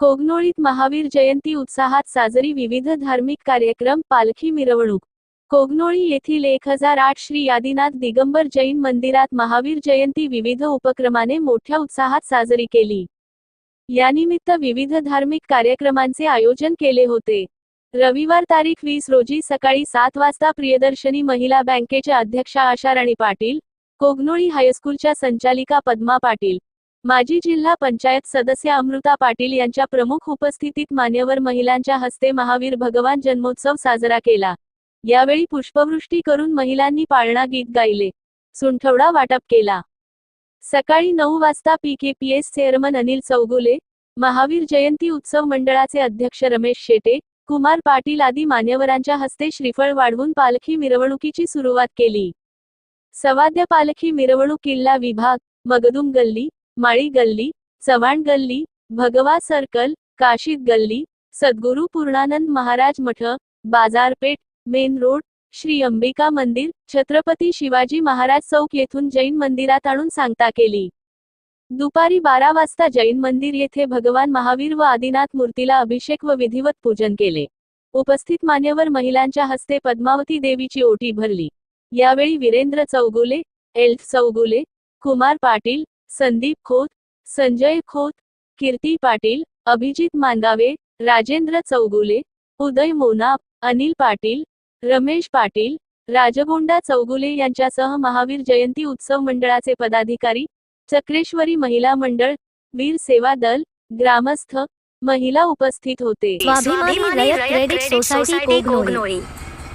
कोगनोळीत महावीर जयंती उत्साहात साजरी विविध धार्मिक कार्यक्रम पालखी मिरवणूक. कोगनोळी येथील एक हजार आठ श्री आदिनाथ दिगंबर जैन मंदिरात महावीर जयंती विविध उपक्रमाने मोठ्या उत्साहात साजरी केली. यानिमित्त विविध धार्मिक कार्यक्रमांचे आयोजन केले होते. रविवार तारीख वीस रोजी सकाळी सात वाजता प्रियदर्शनी महिला बँकेच्या अध्यक्षा आशाराणी पाटील कोगनोळी हायस्कूलच्या संचालिका पद्मा पाटील माजी जिल्हा पंचायत सदस्य अमृता पाटील यांच्या प्रमुख उपस्थितीत मान्यवर महिलांच्या हस्ते महावीर भगवान जन्मोत्सव साजरा केला. यावेळी पुष्पवृष्टी करून महिलांनी पाळणा गीत गायले. सुंठवडा वाटप केला. सकाळी नऊ वाजता पीकेपीएस चेअरमन अनिल चौगुले महावीर जयंती उत्सव मंडळाचे अध्यक्ष रमेश शेटे कुमार पाटील आदी मान्यवरांच्या हस्ते श्रीफळ वाढवून पालखी मिरवणुकीची सुरुवात केली. सवाद्य पालखी मिरवणूक किल्ला विभाग मगदुम गल्ली माळी गल्ली चव्हाण गल्ली भगवा सर्कल काशीद गल्ली सद्गुरू पूर्णानंद महाराज मठ बाजारपेठ मेन रोड श्री अंबिका मंदिर छत्रपती शिवाजी महाराज चौक येथून जैन मंदिरात आणून सांगता केली. दुपारी बारा वाजता जैन मंदिर येथे भगवान महावीर व आदिनाथ मूर्तीला अभिषेक व विधिवत पूजन केले. उपस्थित मान्यवर महिलांच्या हस्ते पद्मावती देवीची ओटी भरली. यावेळी वीरेंद्र चौगुले एल्फ चौगुले कुमार पाटील संदीप खोत संजय खोत कीर्ती पाटील अभिजित मांगावे राजेंद्र चौगुले उदय मोनाप अनिल पाटील रमेश पाटील राजगोंडा चौगुले यांच्यासह महावीर जयंती उत्सव मंडळाचे पदाधिकारी चक्रेश्वरी महिला मंडळ वीर सेवा दल ग्रामस्थ महिला उपस्थित होते. स्वाभिमानी रयत क्रेडिट सोसायटी कोगनोळी